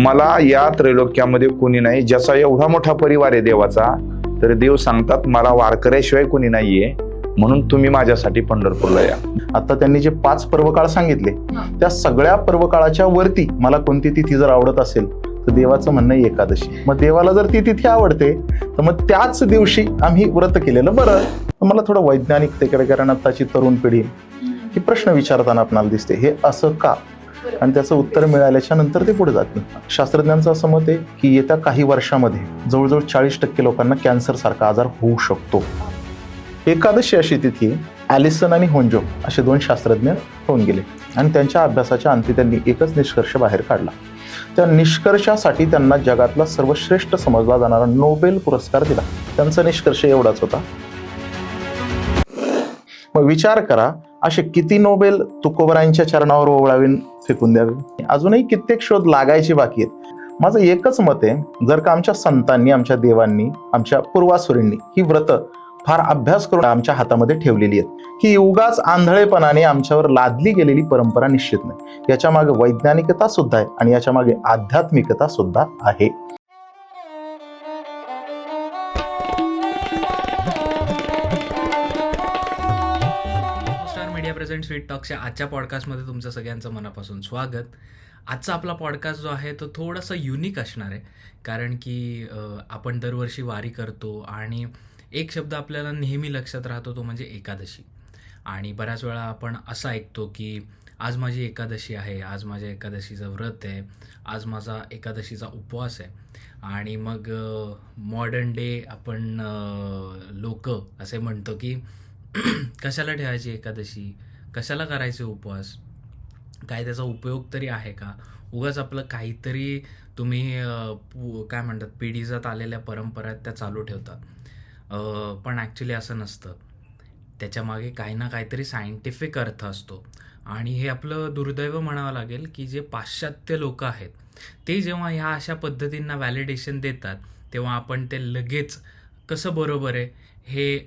मला या त्रैलोक्यामध्ये कोणी नाही ज्याचा एवढा मोठा परिवार आहे देवाचा तर देव सांगतात मला वारकऱ्याशिवाय कोणी नाहीये म्हणून तुम्ही माझ्यासाठी पंढरपूरला या. आता त्यांनी जे पाच पर्वकाळ सांगितले. त्या सगळ्या पर्वकाळाच्या वरती मला कोणती तिथी जर आवडत असेल तर देवाचं म्हणणं एकादशी. मग देवाला जर ती तिथी आवडते तर मग त्याच दिवशी आम्ही व्रत केलेलं बरं. मला थोडं वैज्ञानिकतेकडे कारण आताची तरुण पिढी ही प्रश्न विचारताना आपणाला दिसते हे असं का? आणि त्याचं उत्तर मिळाल्याच्या नंतर ते पुढे जात नाही. शास्त्रज्ञांचं असं मत आहे की येत्या काही वर्षामध्ये जवळजवळ चाळीस टक्के लोकांना कॅन्सर सारखा आजार होऊ शकतो. एकादशी अशी तिथी ॲलिसन आणि होंजो असे दोन शास्त्रज्ञ होऊन गेले आणि त्यांच्या अभ्यासाच्या अंती त्यांनी एकच निष्कर्ष बाहेर काढला. त्या निष्कर्षासाठी त्यांना जगातला सर्वश्रेष्ठ समजला जाणारा नोबेल पुरस्कार दिला. त्यांचा निष्कर्ष एवढाच होता. मग विचार करा असे किती नोबेल तुकोबरायांच्या चरणावर ओवळावीन फेकून द्यावे? अजूनही कित्येक शोध लागायचे बाकी आहेत. माझं एकच मत आहे जर का आमच्या संतांनी आमच्या देवांनी आमच्या पूर्वासुरींनी ही व्रत फार अभ्यास करून आमच्या हातामध्ये ठेवलेली आहेत. ही उगाच आंधळेपणाने आमच्यावर लादली गेलेली परंपरा निश्चित नाही. याच्या मागे वैज्ञानिकता सुद्धा आहे आणि याच्या मागे आध्यात्मिकता सुद्धा आहे. स्टार अँड स्वीट टॉक्सच्या आजच्या पॉडकास्टमध्ये तुमचं सगळ्यांचं मनापासून स्वागत. आजचा आपला पॉडकास्ट जो आहे तो थोडासा युनिक असणार आहे. कारण की आपण दरवर्षी वारी करतो आणि एक शब्द आपल्याला नेहमी लक्षात राहतो तो म्हणजे एकादशी. आणि बऱ्याच वेळा आपण असं ऐकतो की आज माझी एकादशी आहे आज माझ्या एकादशीचं व्रत आहे आज माझा एकादशीचा उपवास आहे. आणि मग मॉडर्न डे आपण लोक असे म्हणतो की कशाला ठेवायची एकादशी? कशाला करायचे उपवास? काय त्याचा उपयोग तरी आहे का? उगाच आपलं काहीतरी तुम्ही पु- काय म्हणतात पिढीजात आलेल्या परंपरा आहेत त्या चालू ठेवता. पण ॲक्च्युली असं नसतं. त्याच्यामागे काही ना काहीतरी सायंटिफिक अर्थ असतो. आणि हे आपलं दुर्दैव म्हणावं लागेल की जे पाश्चात्य लोक आहेत ते जेव्हा ह्या अशा पद्धतींना व्हॅलिडेशन देतात तेव्हा आपण ते लगेच कसं बरोबर आहे हे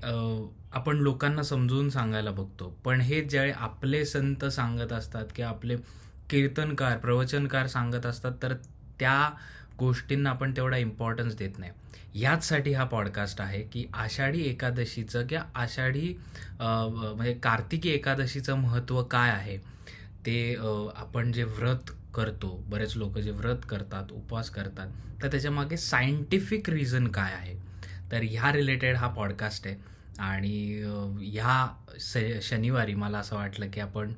आपण लोकांना समजून सांगायला बघतो. पण हे ज्यावेळी आपले संत सांगत असतात किंवा आपले कीर्तनकार प्रवचनकार सांगत असतात तर त्या गोष्टींना आपण तेवढा इम्पॉर्टन्स देत नाही. याचसाठी हा पॉडकास्ट आहे की आषाढी एकादशीचं किंवा आषाढी म्हणजे कार्तिकी एकादशीचं महत्त्व काय आहे? ते आपण जे व्रत करतो बरेच लोक जे व्रत करतात उपवास करतात तर त्याच्यामागे सायंटिफिक रिझन काय आहे? तर ह्या रिलेटेड हा पॉडकास्ट आहे. आणि ह्या स शनिवारी मला असं वाटलं की आपण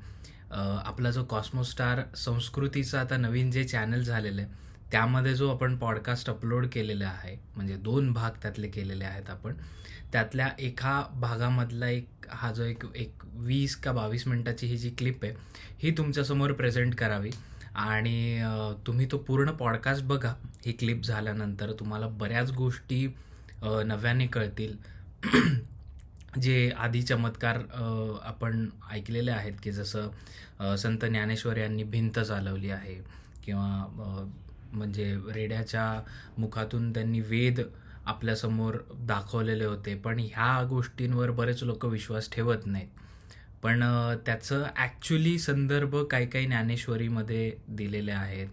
आपला जो कॉस्मोस्टार संस्कृतीचा आता नवीन जे चॅनल झालेलं आहे त्यामध्ये जो आपण पॉडकास्ट अपलोड केलेला आहे म्हणजे दोन भाग त्यातले केलेले आहेत आपण त्यातल्या एका भागामधला एक हा जो एक एक वीस का बावीस मिनटाची ही जी क्लिप आहे ही तुमच्यासमोर प्रेझेंट करावी. आणि तुम्ही तो पूर्ण पॉडकास्ट बघा ही क्लिप झाल्यानंतर तुम्हाला बऱ्याच गोष्टी नव्याने कळतील. जे आधी चमत्कार आपण ऐकलेले आहेत की जसं संत ज्ञानेश्वर यांनी भिंत चालवली आहे किंवा म्हणजे रेड्याच्या मुखातून त्यांनी वेद आपल्यासमोर दाखवलेले होते पण ह्या गोष्टींवर बरेच लोक विश्वास ठेवत नाहीत. पण त्याचं ॲक्च्युली संदर्भ काही काही ज्ञानेश्वरीमध्ये दिलेले आहेत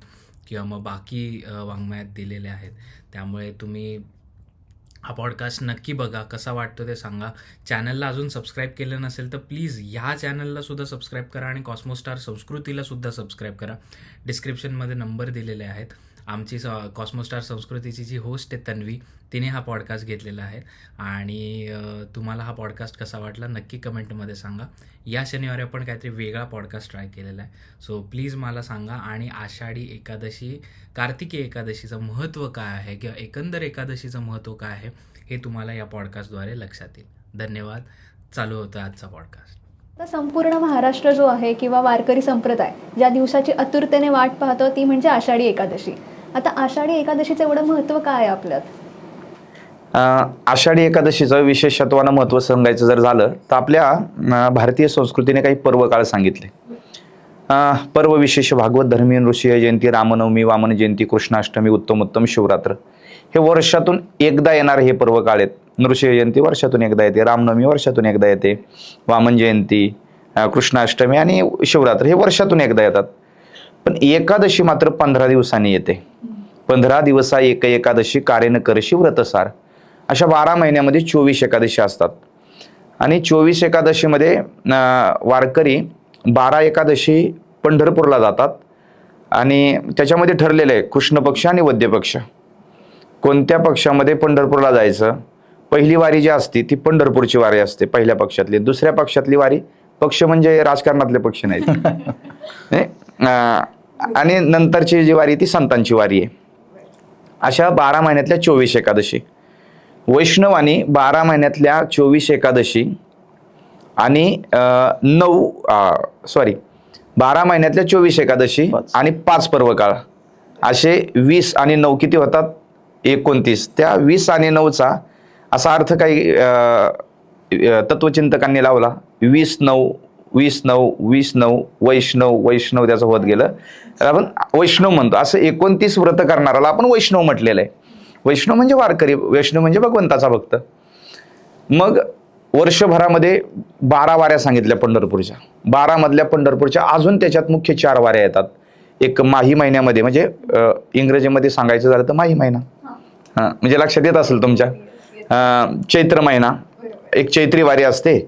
किंवा मग बाकी वाङ्मयात दिलेले आहेत. त्यामुळे तुम्ही हा पॉडकास्ट नक्की बघा. कसा वाटतो ते सांगा. चॅनलला अजून सबस्क्राईब केलं नसेल तर प्लीज ह्या चॅनलला सुद्धा सबस्क्राईब करा आणि कॉस्मोस्टार संस्कृतीला सुद्धा सबस्क्राईब करा. डिस्क्रिप्शनमध्ये नंबर दिलेले आहेत. आमची स कॉस्मोस्टार संस्कृतीची जी होस्ट आहे तन्वी तिने हा पॉडकास्ट घेतलेला आहे. आणि तुम्हाला हा पॉडकास्ट कसा वाटला नक्की कमेंटमध्ये सांगा. या शनिवारी आपण काहीतरी वेगळा पॉडकास्ट ट्राय केलेला आहे. सो प्लीज मला सांगा. आणि आषाढी एकादशी कार्तिकी एकादशीचं महत्त्व काय आहे किंवा एकंदर एकादशीचं महत्त्व काय आहे हे तुम्हाला या पॉडकास्टद्वारे लक्षात येईल. धन्यवाद. चालू होतं आजचा पॉडकास्ट तर संपूर्ण महाराष्ट्र जो आहे किंवा वारकरी संप्रदाय ज्या दिवसाची आतुरतेने वाट पाहतो ती म्हणजे आषाढी एकादशी. आता आषाढी एकादशीचं एवढं महत्त्व काय आहे आपल्यात? आषाढी एकादशीचं विशेषत्वानं महत्त्व सांगायचं जर झालं तर आपल्या भारतीय संस्कृतीने काही पर्व काळ सांगितले पर्व विशेष भागवत धर्मीय ऋषी जयंती रामनवमी वामन जयंती कृष्णाष्टमी उत्तम उत्तम शिवरात्र. हे वर्षातून एकदा येणारे हे पर्व काळ आहेत. नृसिंह जयंती वर्षातून एकदा येते रामनवमी वर्षातून एकदा येते वामन जयंती कृष्णाष्टमी आणि शिवरात्र हे वर्षातून एकदा येतात. पण एकादशी मात्र पंधरा दिवसांनी येते. पंधरा दिवसा एक एकादशी कार्यन करशी व्रतसार. अशा बारा महिन्यामध्ये चोवीस एकादशी असतात. आणि चोवीस एकादशीमध्ये वारकरी बारा एकादशी पंढरपूरला जातात. आणि त्याच्यामध्ये ठरलेलं आहे कृष्ण पक्ष आणि वद्य पक्ष. कोणत्या पक्षामध्ये पंढरपूरला जायचं? पहिली वारी जी असते ती पंढरपूरची वारी असते पहिल्या पक्षातली. दुसऱ्या पक्षातली वारी पक्ष म्हणजे राजकारणातले पक्ष नाहीत. आणि नंतरची जी वारी ती संतांची वारी आहे. अशा बारा महिन्यातल्या चोवीस एकादशी. वैष्णवानी बारा महिन्यातल्या चोवीस एकादशी आणि नऊ सॉरी बारा महिन्यातल्या चोवीस एकादशी. आणि पाच पर्वकाळ. असे वीस आणि नऊ किती होतात? एकोणतीस. त्या वीस आणि नऊचा असा अर्थ काही तत्वचिंतकांनी लावला. वीस नऊ वीस नऊ वीस नऊ वैष्णव वैष्णव त्याचं होत गेलं. तर आपण वैष्णव म्हणतो. असं एकोणतीस व्रत करणाराला आपण वैष्णव म्हटलेलं आहे. वैष्णव म्हणजे वारकरी वैष्णव म्हणजे भगवंताचा भक्त. मग वर्षभरामध्ये बारा वाऱ्या सांगितल्या पंढरपूरच्या. बारामधल्या पंढरपूरच्या अजून त्याच्यात मुख्य चार वाऱ्या येतात. एक माही महिन्यामध्ये म्हणजे इंग्रजीमध्ये सांगायचं झालं तर माही महिना. हां म्हणजे लक्षात येत असेल तुमच्या. चैत्र महिना. एक चैत्री वारी असते.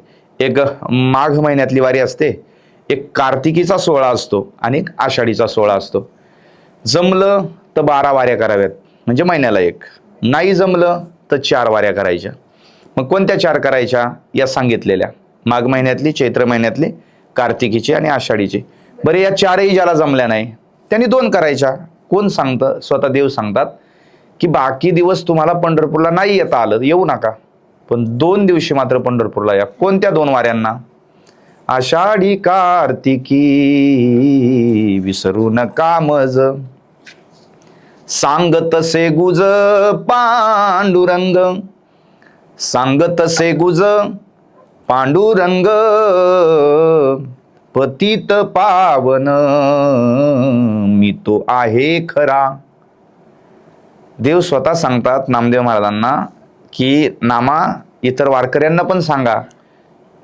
एक माघ महिन्यातली वारी असते. एक कार्तिकीचा सोहळा असतो आणि एक आषाढीचा सोहळा असतो. जमलं तर बारा वाऱ्या कराव्यात म्हणजे महिन्याला एक. नाही जमलं तर चार वाऱ्या करायच्या. मग कोणत्या चार करायच्या? या सांगितलेल्या. माघ महिन्यातली चैत्र महिन्यातली कार्तिकीची आणि आषाढीची. बरे या चारही ज्याला जमल्या नाही त्यांनी दोन करायच्या. कोण सांगतं? स्वतः देव सांगतात की बाकी दिवस तुम्हाला पंढरपूरला नाही येता आलं येऊ नका. पण दोन दिवशी मात्र पंढरपूरला या. कोणत्या दोन वाऱ्यांना? आषाढी कार्तिकी विसरू नका मज. सांगत से गुज पांडुरंग. सांगत से गुज पांडुरंग. पतित पावन मी तो आहे खरा. देव स्वतः सांगतात नामदेव महाराजांना की नामा इतर वारकऱ्यांना पण सांगा.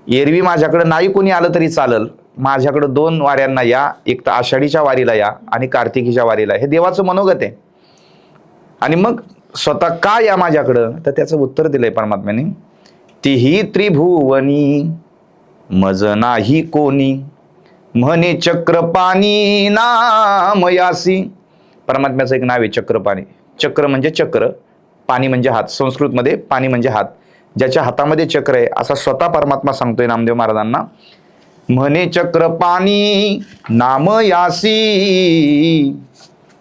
एरवी माझ्याकडं नाही कोणी आलं तरी चालल. माझ्याकडं दोन वाऱ्यांना या एक तर आषाढीच्या वारीला या आणि कार्तिकीच्या वारीला हे देवाचं मनोगत आहे. आणि मग स्वतः का या माझ्याकडं? तर त्याचं उत्तर दिलंय परमात्म्याने. तीही त्रिभुवनी मज नाही कोणी. म्हणे चक्रपाणी नामयासी परमात्म्याचं एक नाव आहे चक्रपाणी. चक्र म्हणजे चक्र. पाणी म्हणजे हात. संस्कृतमध्ये पाणी म्हणजे हात. ज्याच्या हातामध्ये चक्र आहे असा स्वतः परमात्मा सांगतोय नामदेव महाराजांना. म्हणे चक्र पाणी नामयासी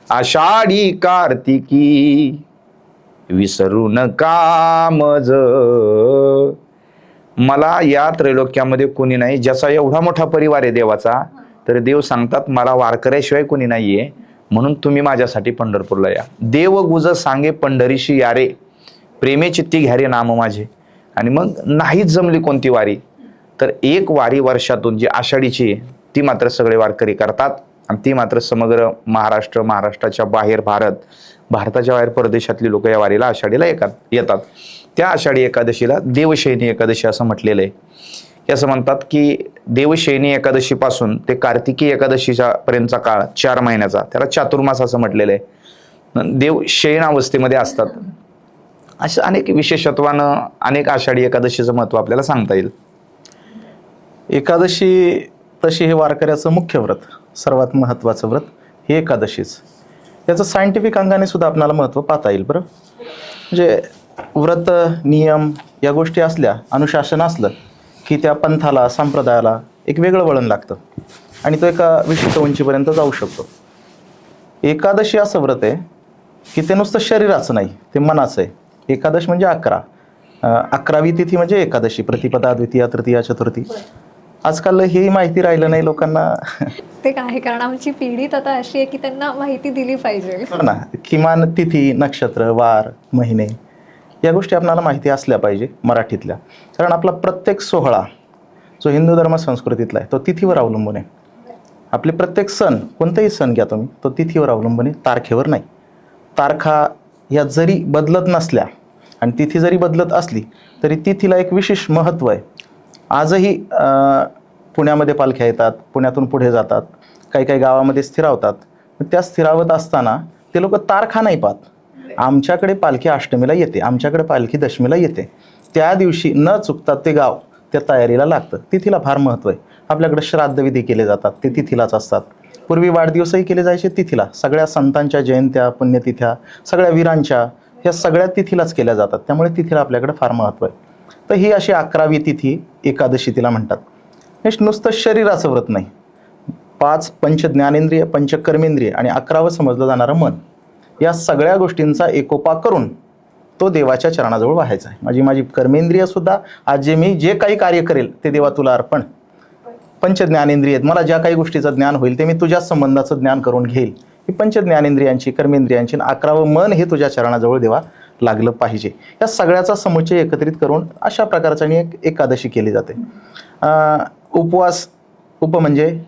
आषाढी कार्तिकी विसरू नका मज? मला या त्रैलोक्यामध्ये कोणी नाही ज्याचा एवढा मोठा परिवार आहे देवाचा तर देव सांगतात मला वारकऱ्याशिवाय कोणी नाहीये. म्हणून तुम्ही माझ्यासाठी पंढरपूरला या. देव गुज सांगे पंढरीशी यारे. प्रेमे चित्ती घ्यारे नाम माझे. आणि मग नाहीच जमली कोणती वारी तर एक वारी वर्षातून जी आषाढीची आहे ती मात्र सगळे वारकरी करतात. आणि ती मात्र समग्र महाराष्ट्र महाराष्ट्राच्या बाहेर भारत भारताच्या बाहेर परदेशातली लोक या वारीला आषाढीला येतात. येतात. त्या आषाढी एकादशीला देवशयनी एकादशी असं म्हटलेलं आहे. हे असं म्हणतात की देवशयनी एकादशीपासून ते कार्तिकी एकादशीच्या पर्यंतचा काळ चार महिन्याचा त्याला चातुर्मास असं म्हटलेलं आहे. देव शयन अवस्थेमध्ये असतात. अशा अनेक विशेषत्वानं अनेक आषाढी एकादशीचं महत्त्व आपल्याला सांगता येईल. एकादशी तशी हे वारकऱ्याचं मुख्य व्रत सर्वात महत्त्वाचं व्रत हे एकादशीच. याचं सायंटिफिक अंगाने सुद्धा आपल्याला महत्त्व पाहता येईल बरं. म्हणजे व्रत नियम या गोष्टी असल्या अनुशासन असलं की त्या पंथाला संप्रदायाला एक वेगळं वळण लागतं. आणि तो एका विशिष्ट उंचीपर्यंत जाऊ शकतो. एकादशी असं व्रत आहे की ते नुसतं शरीराचं नाही ते मनाचं आहे. एकादश म्हणजे अकरा. अकरावी तिथी म्हणजे एकादशी प्रतिपदा द्वितीया तृतीया चतुर्थी. आजकाल ही माहिती राहिलं नाही लोकांना. ते काय आहे कारण आमची पिढीत आता अशी आहे की त्यांना माहिती दिली पाहिजे. बरं ना किमान तिथी नक्षत्र वार महिने. या गोष्टी आपल्याला माहिती असल्या पाहिजे मराठीतल्या. कारण आपला प्रत्येक सोहळा जो हिंदू धर्म संस्कृतीतला आहे तो तिथीवर अवलंबून आहे. आपले प्रत्येक सण कोणताही सण घ्या तुम्ही तो तिथीवर अवलंबून आहे तारखेवर नाही. तारखा या जरी बदलत नसल्या आणि तिथी जरी बदलत असली तरी तिथीला एक विशेष महत्त्व आहे. आजही पुण्यामध्ये पालख्या येतात पुण्यातून पुढे जातात काही काही गावामध्ये स्थिरावतात. त्या स्थिरावत असताना ते लोक तारखा नाही पाहत. आमच्याकडे पालखी अष्टमीला येते आमच्याकडे पालखी दशमीला येते. त्या दिवशी न चुकता ते गाव त्या तयारीला लागतं. तिथीला फार महत्त्व आहे. आपल्याकडे श्राद्धविधी केले जातात ते तिथीलाच असतात. पूर्वी वाढदिवसही केले जायचे तिथीला. सगळ्या संतांच्या जयंत्या पुण्यतिथ्या सगळ्या वीरांच्या ह्या सगळ्या तिथीलाच केल्या जातात. त्यामुळे तिथीला आपल्याकडे फार महत्त्व आहे. तर ही अशी अकरावी तिथी एकादशी तिला म्हणतात. हे नुसतं शरीराचं व्रत नाही. पाच पंच ज्ञानेंद्रिय पंच कर्मेंद्रिय आणि अकरावं समजलं जाणारं मन. या सगळ्या गोष्टींचा एकोपा करून तो देवाच्या चरणाजवळ व्हायचा आहे. माझी माझी कर्मेंद्रिय सुद्धा आज जे मी जे काही कार्य करेल ते देवा तुला अर्पण. पंचज्ञानेंद्रिय आहेत. मला ज्या काही गोष्टीचं ज्ञान होईल ते मी तुझ्या संबंधाचं ज्ञान करून घेईल. ही पंच ज्ञानेंद्रियांची कर्मेंद्रियांची आणि अकरावं मन हे तुझ्या चरणाजवळ देवा लागलं पाहिजे. या सगळ्याचा समुच्चय एकत्रित करून अशा प्रकारची एक एकादशी केली जाते. उपवास उप म्हणजे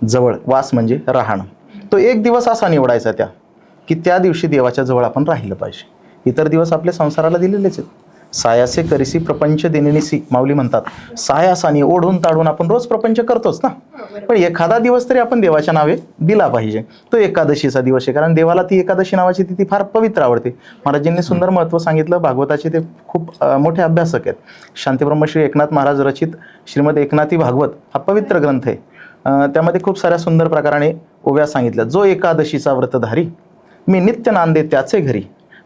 जवळ वास म्हणजे राहणं. तो एक दिवस असा निवडायचा त्या. की त्या दिवशी देवाच्या जवळ आपण राहिलं पाहिजे. इतर दिवस आपल्या संसाराला दिलेलेच आहेत. सायासे करिसी प्रपंच दिनेनिसी माऊली म्हणतात सायासाने ओढून ताडून आपण रोज प्रपंच करतोच ना. पण एखादा दिवस तरी आपण देवाच्या नावे दिला पाहिजे. तो एकादशीचा दिवस आहे कारण देवाला ती एकादशी नावाची तिथी फार पवित्र आवडते. महाराजांनी सुंदर महत्त्व सांगितलं भागवताचे ते खूप मोठे अभ्यासक आहेत. शांतीब्रह्म श्री एकनाथ महाराज रचित श्रीमद एकनाथी भागवत हा पवित्र ग्रंथ आहे. त्यामध्ये खूप साऱ्या सुंदर प्रकाराने ओव्या सांगितल्या. जो एकादशीचा व्रतधारी मी नित्य नांदे त्याचे घरी.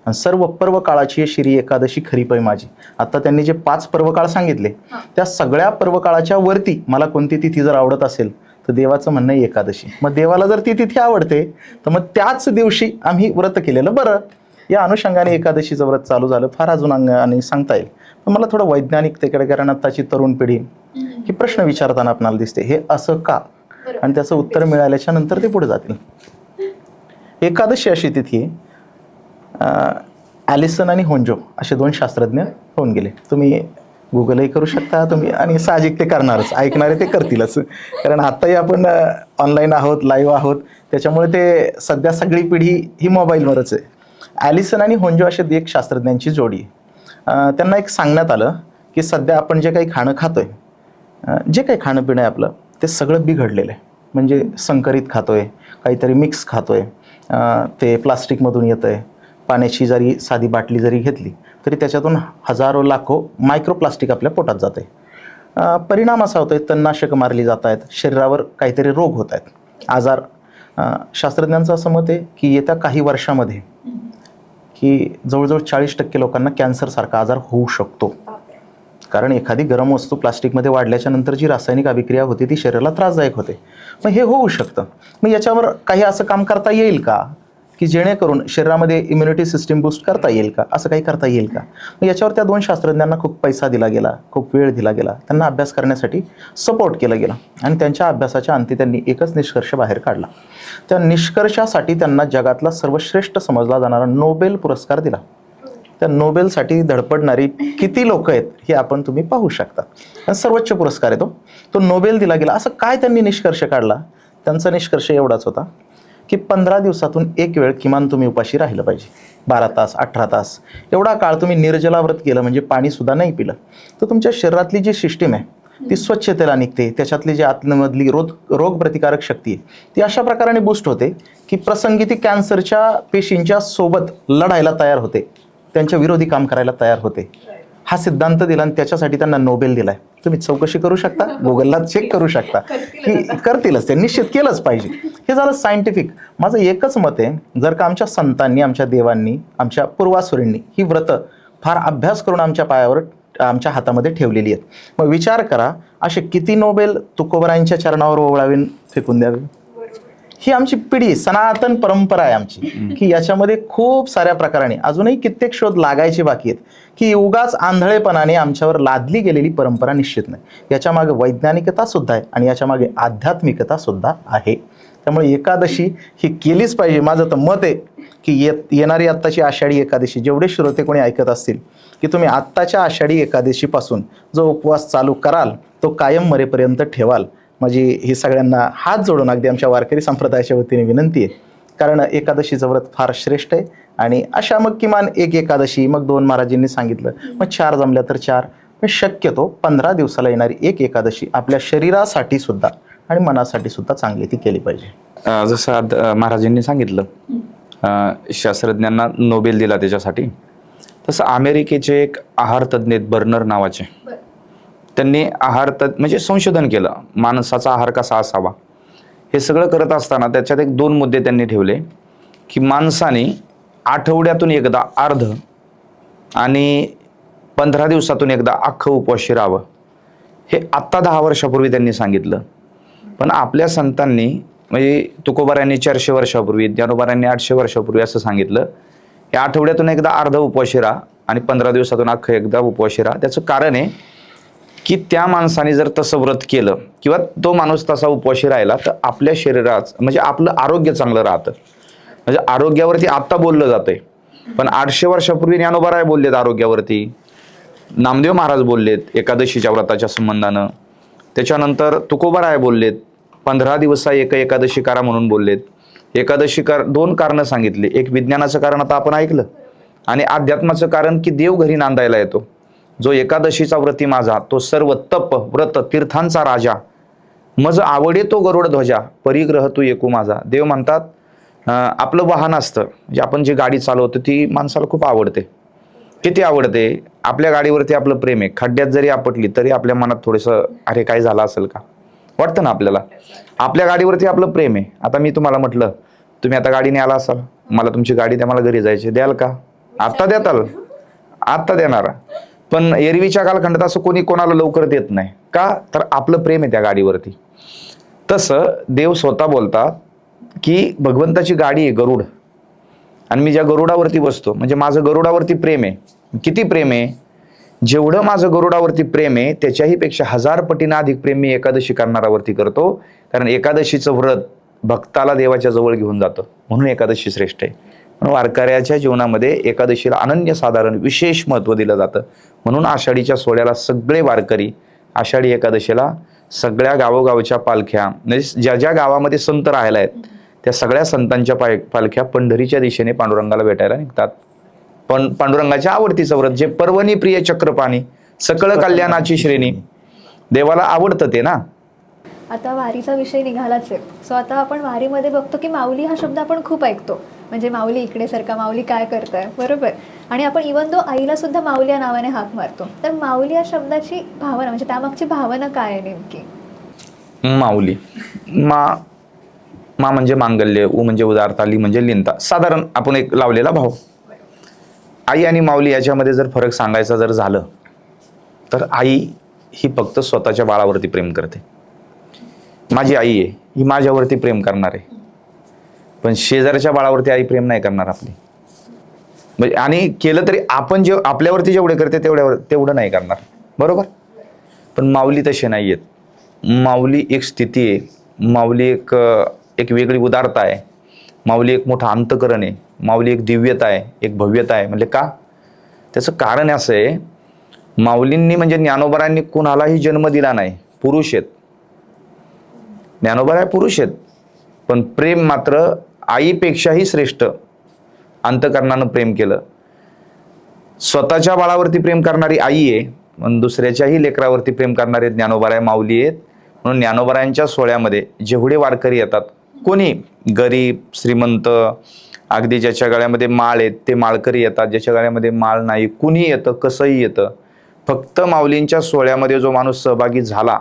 आणि सर्व पर्व काळाची श्री एकादशी खरी पै माझी. आता त्यांनी जे पाच पर्वकाळ सांगितले त्या सगळ्या पर्वकाळाच्या वरती मला कोणती तिथी जर आवडत असेल तर देवाचं म्हणणं एकादशी. मग देवाला जर ती तिथी आवडते तर मग त्याच दिवशी आम्ही व्रत केलेलं बरं. या अनुषंगाने एकादशीचं व्रत चालू झालं फार अजून अंगाने सांगता येईल. पण मला थोडं वैज्ञानिकतेकडे कारण आताची तरुण पिढी ही प्रश्न विचारताना आपणाला दिसते हे असं का? आणि त्याचं उत्तर मिळाल्याच्या नंतर ते पुढे जातील. एकादशी अशी तिथी आहे ॲलिसन आणि होंजो असे दोन शास्त्रज्ञ होऊन गेले. तुम्ही गुगलही करू शकता तुम्ही आणि साहजिक ते करणारच ऐकणारे ते करतीलच. कारण आत्ताही आपण ऑनलाईन आहोत लाईव्ह आहोत त्याच्यामुळे ते सध्या सगळी पिढी ही मोबाईलवरच आहे. ॲलिसन आणि होंजो असे एक शास्त्रज्ञांची जोडी. त्यांना एक सांगण्यात आलं की सध्या आपण जे काही खाणं खातोय आहे जे काही खाणं पिणं आहे आपलं ते सगळं बिघडलेलं आहे. म्हणजे संकरित खातोय काहीतरी मिक्स खातोय. आहे ते प्लास्टिकमधून येतं आहे पाण्याची जरी साधी बाटली जरी घेतली तरी त्याच्यातून हजारो लाखो मायक्रोप्लास्टिक आपल्या पोटात जाते परिणाम असा होतो आहे तणनाशकं मारली जात आहेत शरीरावर काहीतरी रोग होत आहेत आजार शास्त्रज्ञांचं असं मत आहे की येत्या काही वर्षामध्ये की जवळजवळ चाळीस टक्के लोकांना कॅन्सरसारखा आजार होऊ शकतो. कारण एखादी गरम वस्तू प्लास्टिकमध्ये वाढल्याच्या नंतर जी रासायनिक अभिक्रिया होती ती शरीराला त्रासदायक होते. मग हे होऊ शकतं. मग याच्यावर काही असं काम करता येईल का? की जेणेकरून शरीरामध्ये इम्युनिटी सिस्टीम बूस्ट करता येईल का? असं काही करता येईल का? मग याच्यावर त्या दोन शास्त्रज्ञांना खूप पैसा दिला गेला खूप वेळ दिला गेला. त्यांना अभ्यास करण्यासाठी सपोर्ट केला गेला. आणि त्यांच्या अभ्यासाच्या अंती त्यांनी एकच निष्कर्ष बाहेर काढला. त्या निष्कर्षासाठी त्यांना जगातला सर्वश्रेष्ठ समजला जाणारा नोबेल पुरस्कार दिला. त्या नोबेलसाठी धडपडणारी किती लोक आहेत हे आपण तुम्ही पाहू शकता. आणि सर्वोच्च पुरस्कार येतो तो. तो नोबेल दिला गेला. असं काय त्यांनी निष्कर्ष काढला? त्यांचा निष्कर्ष एवढाच होता की पंधरा दिवसातून एक वेळ किमान तुम्ही उपाशी राहिलं पाहिजे. बारा तास अठरा तास. एवढा काळ तुम्ही निर्जलाव्रत केलं म्हणजे पाणीसुद्धा नाही पिलं. तर तुमच्या शरीरातली जी सिस्टीम आहे ती स्वच्छतेला निघते. त्याच्यातली जी आतमधली रोग रोगप्रतिकारक शक्ती आहे ती अशा प्रकाराने बूस्ट होते की प्रसंगी ती कॅन्सरच्या पेशींच्या सोबत लढायला तयार होते. त्यांच्या विरोधी काम करायला तयार होते. हा सिद्धांत दिला आणि त्याच्यासाठी त्यांना नोबेल दिलाय. तुम्ही चौकशी करू शकता गुगलला चेक करू शकता. की करतीलच ते निश्चित केलंच पाहिजे. हे झालं सायंटिफिक माझं एकच मत आहे जर का आमच्या संतांनी आमच्या देवांनी आमच्या पूर्वासुरींनी ही व्रतं फार अभ्यास करून आमच्या पायावर आमच्या हातामध्ये ठेवलेली आहेत. मग विचार करा असे किती नोबेल तुकोबरायांच्या चरणावर ओवळावीन फेकून द्यावे? ही आमची पिढी सनातन परंपरा आहे आमची. की याच्यामध्ये खूप साऱ्या प्रकाराने अजूनही कित्येक शोध लागायचे बाकी आहेत की उगाच आंधळेपणाने आमच्यावर लादली गेलेली परंपरा निश्चित नाही. याच्या मागे वैज्ञानिकता सुद्धा आहे आणि याच्या मागे आध्यात्मिकता सुद्धा आहे. त्यामुळे एकादशी ही केलीच पाहिजे. माझं तर मत आहे की येत येणारी आत्ताची आषाढी एकादशी जेवढे श्रोते कोणी ऐकत असतील की तुम्ही आत्ताच्या आषाढी एकादशीपासून जो उपवास चालू कराल तो कायम मरेपर्यंत ठेवाल. माझी ही सगळ्यांना हात जोडून अगदी आमच्या वारकरी संप्रदायाच्या वतीने विनंती आहे. कारण एकादशीचं व्रत फार श्रेष्ठ आहे आणि अशा मग किमान एक एकादशी मग दोन महाराजांनी सांगितलं. मग चार जमल्या तर चार. पण शक्यतो पंधरा दिवसाला येणारी एक एकादशी आपल्या शरीरासाठी सुद्धा आणि मनासाठी सुद्धा चांगली ती केली पाहिजे. जसं आद- अं, महाराजांनी सांगितलं शास्त्रज्ञांना नोबेल दिला त्याच्यासाठी. तसं अमेरिकेचे एक आहार तज्ज्ञ आहेत बर्नर नावाचे. त्यांनी आहार त म्हणजे संशोधन केलं. माणसाचा आहार कसा असावा? हे सगळं करत असताना त्याच्यात एक दोन मुद्दे त्यांनी ठेवले की माणसाने आठवड्यातून एकदा अर्ध आणि पंधरा दिवसातून एकदा अख्खं उपवाशी शिरावं. हे आत्ता दहा वर्षापूर्वी त्यांनी सांगितलं. पण आपल्या संतांनी म्हणजे तुकोबारायांनी चारशे वर्षापूर्वी ज्ञानोबारायांनी आठशे वर्षापूर्वी असं सांगितलं की आठवड्यातून एकदा अर्ध उपवाशी राहा आणि पंधरा दिवसातून अख्खं एकदा उपवाशी राहा त्याचं कारण आहे की त्या माणसाने जर तसं व्रत केलं किंवा तो माणूस तसा उपवाशी राहिला तर आपल्या शरीरात म्हणजे आपलं आरोग्य चांगलं राहतं. म्हणजे आरोग्यावरती आत्ता बोललं जातंय. पण आठशे वर्षापूर्वी ज्ञानोबाराय बोललेत आरोग्यावरती. नामदेव महाराज बोललेत एकादशीच्या व्रताच्या संबंधानं. त्याच्यानंतर तुकोबाराय बोललेत. पंधरा दिवसा एक एकादशी करा म्हणून बोललेत. एकादशी कार दोन कारणं सांगितली. एक विज्ञानाचं कारण आता आपण ऐकलं. आणि अध्यात्माचं कारण की देव घरी नांदायला येतो. जो एकादशीचा व्रती माझा तो सर्व तप व्रत तीर्थांचा राजा. मज आवडे तो गरुड ध्वजा परिग्रह तू एकू माझा. देव म्हणतात आपलं वाहन असतं. जे आपण जी गाडी चालवतो ती माणसाला खूप आवडते. किती आवडते? आपल्या गाडीवरती आपलं प्रेम आहे. खड्ड्यात जरी आपटली तरी आपल्या मनात थोडंसं अरे काय झालं असेल का? वाटतं ना आपल्याला? आपल्या गाडीवरती आपलं प्रेम आहे. आता मी तुम्हाला म्हटलं तुम्ही आता गाडीने आला असाल? मला तुमची गाडी द्या मला घरी जायची द्याल का? आत्ता देताल. आत्ता देणार. पण एरवीच्या कालखंडात असं कोणी कोणाला लवकर देत नाही. का? तर आपलं प्रेम आहे त्या गाडीवरती. तसं देव स्वतः बोलतात की भगवंताची गाडी आहे गरुड. आणि मी ज्या गरुडावरती बसतो म्हणजे माझं गरुडावरती प्रेम आहे. किती प्रेम आहे? जेवढं माझं गरुडावरती प्रेम आहे त्याच्याही पेक्षा हजार पटीनं अधिक प्रेम मी एकादशी करणारावरती करतो. कारण एकादशीचं व्रत भक्ताला देवाच्या जवळ घेऊन जातं. म्हणून एकादशी श्रेष्ठ आहे. म्हणून वारकऱ्याच्या जीवनामध्ये एकादशीला अनन्य साधारण विशेष महत्त्व दिलं जातं. म्हणून आषाढीच्या सोहळ्याला सगळे वारकरी आषाढी एकादशीला सगळ्या गावोगावच्या पालख्या म्हणजे ज्या ज्या गावामध्ये संत राहायला आहेत त्या सगळ्या संतांच्या पाय पालख्या पंढरीच्या दिशेने पांडुरंगाला भेटायला निघतात. पण पांडुरंगाच्या आवडतीचं व्रत जे पर्वणी प्रिय चक्रपाणी सकळ कल्याणाची श्रेणी देवाला आवडतं ते ना? आता वारीचा विषय निघालाच आहे. सो आता आपण वारीमध्ये बघतो की माऊली हा शब्द आपण खूप ऐकतो. म्हणजे माऊली इकडे सारखा माऊली काय करताय? बरोबर. आणि आपण इवन दो आईला सुद्धा माऊली या नावाने हाक मारतो तर माऊली या शब्दाची भावना म्हणजे त्यामागची भावना काय आहे नेमकी? माऊली. मा मा म्हणजे मांगल्य उ म्हणजे उदारता ली म्हणजे लिंता. साधारण आपण एक लावलेला भाव. आई आणि माऊली याच्यामध्ये जर फरक सांगायचा जर झालं तर आई ही फक्त स्वतःच्या बाळावरती प्रेम करते. माझी आई आहे ही माझ्यावरती प्रेम करणार. आहे पण शेजारच्या बाळावरती आई प्रेम नाही करणार आपली. म्हणजे आणि केलं तरी आपण जे आपल्यावरती जेवढे करते तेवढ्यावर तेवढं नाही करणार. बरोबर? पण माऊली तसे नाही आहेत. माऊली एक स्थिती आहे. माऊली एक एक वेगळी उदारता आहे. माऊली एक मोठं अंतकरण आहे. माऊली एक दिव्यता आहे एक भव्यता आहे. म्हणजे का? त्याचं कारण असं आहे माऊलींनी म्हणजे ज्ञानोबरांनी कुणालाही जन्म दिला नाही. पुरुष आहेत. ज्ञानोबराय पुरुष आहेत. पण प्रेम मात्र आईपेक्षाही श्रेष्ठ अंतकरणानं प्रेम केलं. स्वतःच्या बाळावरती प्रेम करणारी आई आहे पण दुसऱ्याच्याही लेकरावरती प्रेम करणारे ज्ञानोबाराय माऊली आहेत. म्हणून ज्ञानोबारायांच्या सोहळ्यामध्ये जेवढे वारकरी येतात कोणी गरीब श्रीमंत अगदी ज्याच्या गळ्यामध्ये माळ आहेत ते माळकरी येतात. ज्याच्या गळ्यामध्ये माळ नाही कुणी येतं कसंही येतं. फक्त माऊलींच्या सोहळ्यामध्ये जो माणूस सहभागी झाला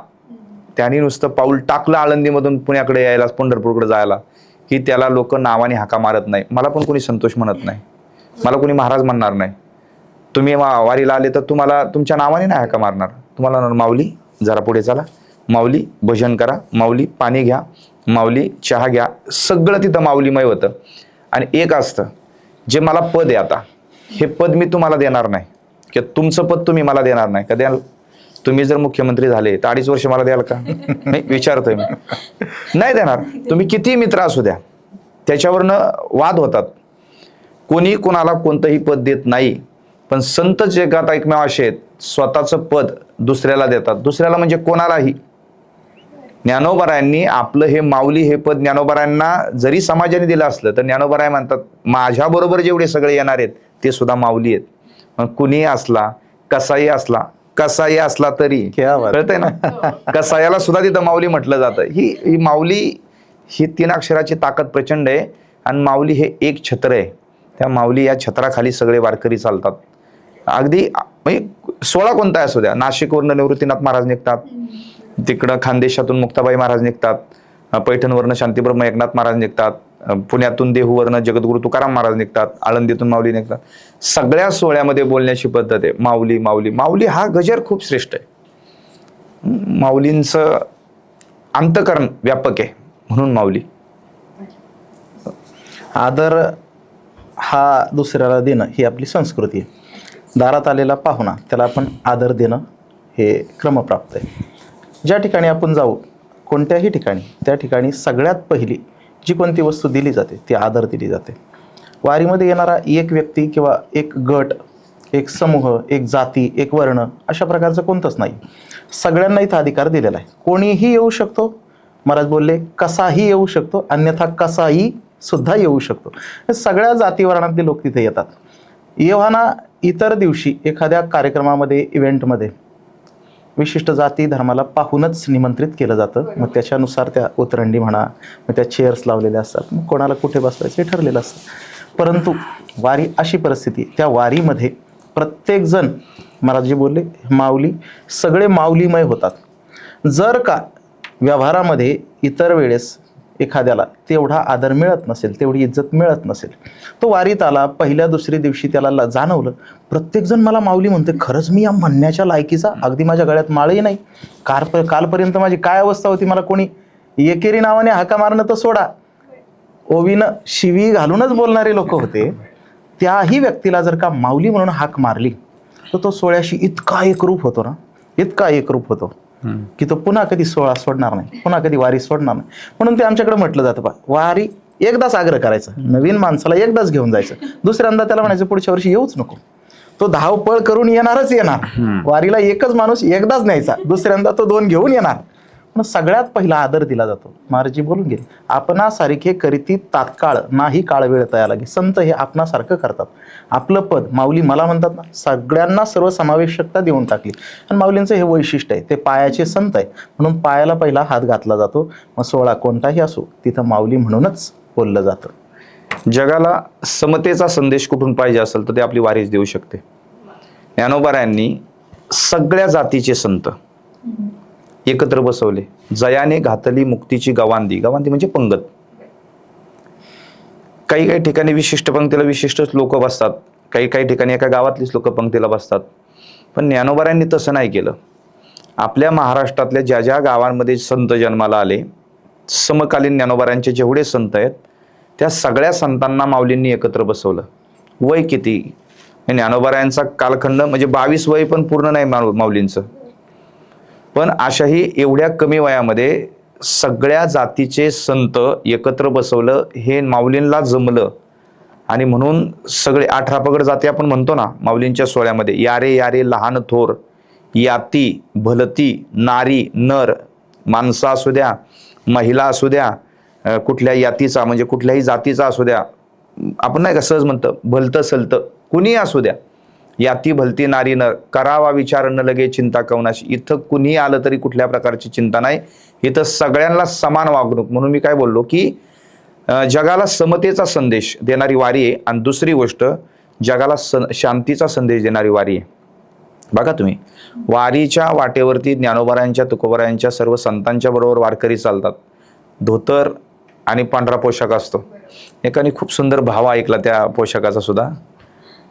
त्याने नुसतं पाऊल टाकलं आळंदीमधून पुण्याकडे यायला पंढरपूरकडे जायला. की त्याला लोक नावाने हाका मारत नाही. मला पण कोणी संतोष म्हणत नाही. मला कोणी महाराज म्हणणार नाही. तुम्ही वारीला आले तर तुम्हाला तुमच्या नावाने नाही हाका मारणार. तुम्हाला माऊली जरा पुढे चला. माऊली भजन करा. माऊली पाणी घ्या. माऊली चहा घ्या. सगळं तिथं माऊलीमय होतं. आणि एक असतं जे मला पद आहे आता हे पद मी तुम्हाला देणार नाही. किंवा तुमचं पद तुम्ही मला देणार नाही. का द्याल तुम्ही जर मुख्यमंत्री झाले तर अडीच वर्ष मला द्याल का? नाही विचारतोय मी. नाही देणार. तुम्ही किती मित्र असू द्या त्याच्यावरनं वाद होतात. कोणी कोणाला कोणतंही पद देत नाही पण संत जगात एकमेव असे आहेत. स्वतःचं पद दुसऱ्याला देतात. दुसऱ्याला म्हणजे कोणालाही. ज्ञानोबरायांनी आपलं हे माऊली हे पद ज्ञानोबरायांना जरी समाजाने दिलं असलं तर ज्ञानोबराय म्हणतात माझ्याबरोबर जेवढे सगळे येणार आहेत ते सुद्धा माऊली आहेत. मग कुणीही असला कसाही असला कसाही असला तरी. क्या बात. कळतंय ना? कसायाला सुद्धा तिथं माऊली म्हटलं जातं. ही ही माऊली ही तीन अक्षराची ताकद प्रचंड आहे आणि माऊली हे एक छत्र आहे. त्या माऊली या छत्राखाली सगळे वारकरी चालतात. अगदी म्हणजे सोळा कोणता असू द्या? नाशिकवरनं निवृत्तीनाथ महाराज निघतात. तिकडं खानदेशातून मुक्ताबाई महाराज निघतात. पैठणवरनं शांतीब्रह्म एकनाथ महाराज निघतात. पुण्यातून देहूवरनं जगद्गुरु तुकाराम महाराज निघतात आळंदीतून माऊली निघतात. सगळ्या सोहळ्यामध्ये बोलण्याची पद्धत आहे. माऊली माऊली. माऊली हा गजर खूप श्रेष्ठ आहे. माऊलींचं अंतकरण व्यापक आहे म्हणून माऊली. आदर हा दुसऱ्याला देणं ही आपली संस्कृती आहे. दारात आलेला पाहुणा त्याला आपण आदर देणं हे क्रमप्राप्त आहे. ज्या ठिकाणी आपण जाऊ कोणत्याही ठिकाणी त्या ठिकाणी सगळ्यात पहिली जी कोणती वस्तू दिली जाते ती आदर दिली जाते. वारीमध्ये येणारा एक व्यक्ती किंवा एक गट एक समूह एक जाती एक वर्ण अशा प्रकारचं कोणतंच नाही. सगळ्यांना इथं अधिकार दिलेला आहे. कोणीही येऊ शकतो महाराज बोलले कसाही येऊ शकतो अन्यथा कसाही सुद्धा येऊ शकतो. सगळ्या जातीवर्णातले लोक तिथे येतात. येव्हाना इतर दिवशी एखाद्या कार्यक्रमामध्ये इव्हेंटमध्ये विशिष्ट जाती धर्माला पाहूनच निमंत्रित केलं जातं. मग त्याच्यानुसार त्या उतरंडी म्हणा मग त्या चेअर्स लावलेल्या असतात. मग कोणाला कुठे बसवायचं हे ठरलेलं असतं. परंतु वारी अशी परिस्थिती त्या वारीमध्ये प्रत्येकजण महाराजजी बोलले माऊली सगळे माऊलीमय होतात. जर का व्यवहारामध्ये इतर वेळेस एखाद्याला तेवढा आदर मिळत नसेल तेवढी इज्जत मिळत नसेल. तो वारीत आला पहिल्या दुसऱ्या दिवशी त्याला ल- जाणवलं प्रत्येकजण मला माऊली म्हणते खरंच मी या म्हणण्याच्या लायकीचा अगदी माझ्या गळ्यात माळही नाही. कार कालपर्यंत माझी काय अवस्था होती मला कोणी एकेरी नावाने हाका मारणं तर सोडा. ओवीनं शिवी घालूनच बोलणारे लोक होते. त्याही व्यक्तीला जर का माऊली म्हणून हाक मारली तर तो सोळ्याशी इतका एकरूप होतो ना इतका एकरूप होतो. की तो पुन्हा कधी सोळा सोडणार नाही पुन्हा कधी वारी सोडणार नाही. म्हणून ते आमच्याकडे म्हटलं जातं बा वारी एकदाच आग्रह करायचा नवीन माणसाला एकदाच घेऊन जायचं. दुसऱ्यांदा त्याला म्हणायचं पुढच्या वर्षी येऊच नको. तो धावपळ करून येणारच येणार. वारीला एकच माणूस एकदाच न्यायचा दुसऱ्यांदा तो दोन घेऊन येणार. पण सगळ्यात पहिला आदर दिला जातो. महाराजी बोलून गेले आपणासारखे करीती तात्काळ नाही काळ वेळ तयार लागे संत हे आपणासारखं करतात. आपलं पद माऊली मला म्हणतात ना सगळ्यांना सर्व समावेशकता देऊन टाकली. आणि माऊलींचं हे वैशिष्ट्य आहे ते पायाचे संत आहे. म्हणून पायाला पहिला हात घातला जातो. मग सोहळा कोणताही असो तिथं माऊली म्हणूनच बोललं जातं. जगाला समतेचा संदेश कुठून पाहिजे असेल तर ते आपली वारीच देऊ शकते. ज्ञानोबारायांनी सगळ्या जातीचे संत एकत्र बसवले. जयाने घातली मुक्तीची गवांदी गवांदी म्हणजे पंगत. काही काही ठिकाणी विशिष्ट पंक्तीला विशिष्टच लोक बसतात. काही काही ठिकाणी एका गावातलीच लोक पंक्तीला बसतात. पण ज्ञानोबाऱ्यांनी तसं नाही केलं. आपल्या महाराष्ट्रातल्या ज्या ज्या गावांमध्ये संत जन्माला आले समकालीन ज्ञानोबाऱ्यांचे जेवढे संत आहेत त्या सगळ्या संतांना माऊलींनी एकत्र बसवलं. वय किती? ज्ञानोबाऱ्यांचा कालखंड म्हणजे बावीस वय पण पूर्ण नाही माऊ माऊलींचं. पण अशाही एवढ्या कमी वयामध्ये सगळ्या जातीचे संत एकत्र बसवलं हे माऊलींला जमलं. आणि म्हणून सगळे अठरा पगड जाती आपण म्हणतो ना माऊलींच्या सोहळ्यामध्ये यारे यारे लहान थोर याती भलती नारी नर माणसं असू द्या महिला असू द्या कुठल्या यातीचा म्हणजे कुठल्याही जातीचा असू द्या आपण नाही का सहज म्हणतं भलतं सलतं कुणीही असू द्या याती भलती नारी न करावा विचार न लगे चिंता कवनाशी इथं कुणी आलं तरी कुठल्या प्रकारची चिंता नाही. इथं सगळ्यांना समान वागणूक. म्हणून मी काय बोललो की जगाला समतेचा संदेश देणारी वारी आहे. आणि दुसरी गोष्ट जगाला सन शांतीचा संदेश देणारी वारी आहे. बघा तुम्ही. वारीच्या वाटेवरती ज्ञानोबरायांच्या तुकोबरायांच्या सर्व संतांच्या बरोबर वारकरी चालतात. धोतर आणि पांढरा पोशाख असतो. एकाने खूप सुंदर भाव ऐकला त्या पोशाखाचा सुद्धा.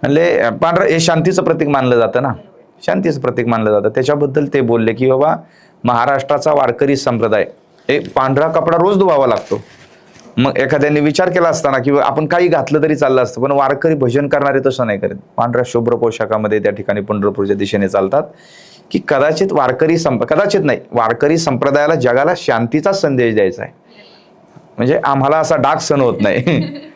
म्हणले पांढरं हे शांतीचं प्रतीक मानलं जातं ना. शांतीचं प्रतीक मानलं जातं. त्याच्याबद्दल ते बोलले की बाबा महाराष्ट्राचा वारकरी संप्रदाय हे पांढरा कपडा रोज धुवावा लागतो. मग एखाद्याने विचार केला असताना की आपण काही घातलं तरी चाललं असतं पण वारकरी भजन करणारे तसं नाही करत. पांढऱ्या शुभ्र पोशाखामध्ये त्या ठिकाणी पंढरपूरच्या दिशेने चालतात. की कदाचित वारकरी संप कदाचित नाही वारकरी संप्रदायाला जगाला शांतीचा संदेश द्यायचा आहे. म्हणजे आम्हाला असा डाग सण होत नाही.